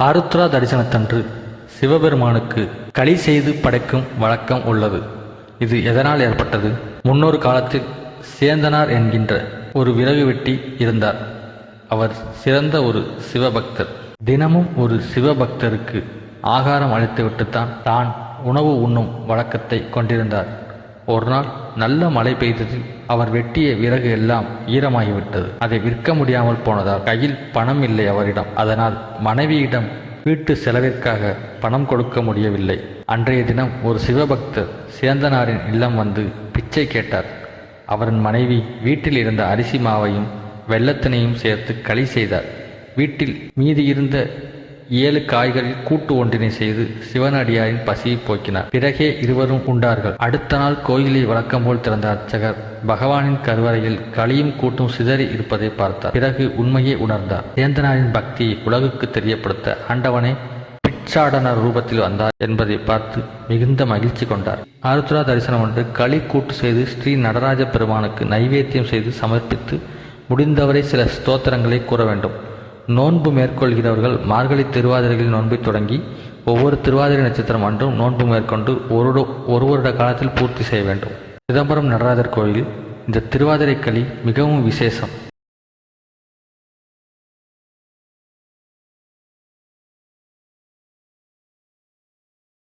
ஆருத்ரா தரிசனத்தன்று சிவபெருமானுக்கு களி செய்து படைக்கும் வழக்கம் உள்ளது. இது எதனால் ஏற்பட்டது? முன்னொரு காலத்தில் சேந்தனார் என்கின்ற ஒரு விறகு வெட்டி இருந்தார். அவர் சிறந்த ஒரு சிவபக்தர். தினமும் ஒரு சிவபக்தருக்கு ஆகாரம் அளித்துவிட்டுத்தான் தான் உணவு உண்ணும் வழக்கத்தை கொண்டிருந்தார். ஒரு நாள் நல்ல மழை பெய்ததில் அவர் வெட்டிய விறகு எல்லாம் ஈரமாகிவிட்டது. அதை விற்க முடியாமல் போனதால் கையில் பணம் இல்லை அவரிடம். அதனால் மனைவியிடம் வீட்டு செலவிற்காக பணம் கொடுக்க முடியவில்லை. அன்றைய தினம் ஒரு சிவபக்தர் சேந்தனாரின் இல்லம் வந்து பிச்சை கேட்டார். அவரின் மனைவி வீட்டில் இருந்த அரிசி மாவையும் வெள்ளத்தினையும் சேர்த்து களி செய்தார். வீட்டில் மீதி இருந்த ஏழு காய்களில் கூட்டு ஒன்றினை செய்து சிவனடியாரின் பசியை போக்கினார். பிறகே இருவரும் உண்டார்கள். அடுத்த நாள் கோயிலை வழக்கம் போல் திறந்த அர்ச்சகர் பகவானின் கருவறையில் களியும் கூட்டும் சிதறி இருப்பதை பார்த்தார். பிறகு உண்மையை உணர்ந்தார். சேந்தனாரின் பக்தியை உலகுக்கு தெரியப்படுத்த ஆண்டவனே பிச்சாடனர் ரூபத்தில் வந்தார் என்பதை பார்த்து மிகுந்த மகிழ்ச்சி கொண்டார். ஆருத்ரா தரிசனம் ஒன்று களி கூட்டு செய்து ஸ்ரீ நடராஜ பெருமானுக்கு நைவேத்தியம் செய்து சமர்ப்பித்து முடிந்தவரை சில ஸ்தோத்திரங்களை கூற வேண்டும். நோன்பு மேற்கொள்கிறவர்கள் மார்கழி திருவாதிரைகளில் நோன்பை தொடங்கி ஒவ்வொரு திருவாதிரை நட்சத்திரம் அன்றும் நோன்பு மேற்கொண்டு ஒரு ஒரு வருட காலத்தில் பூர்த்தி செய்ய வேண்டும். சிதம்பரம் நடராஜர் கோயில் இந்த திருவாதிரை களி மிகவும் விசேஷம்.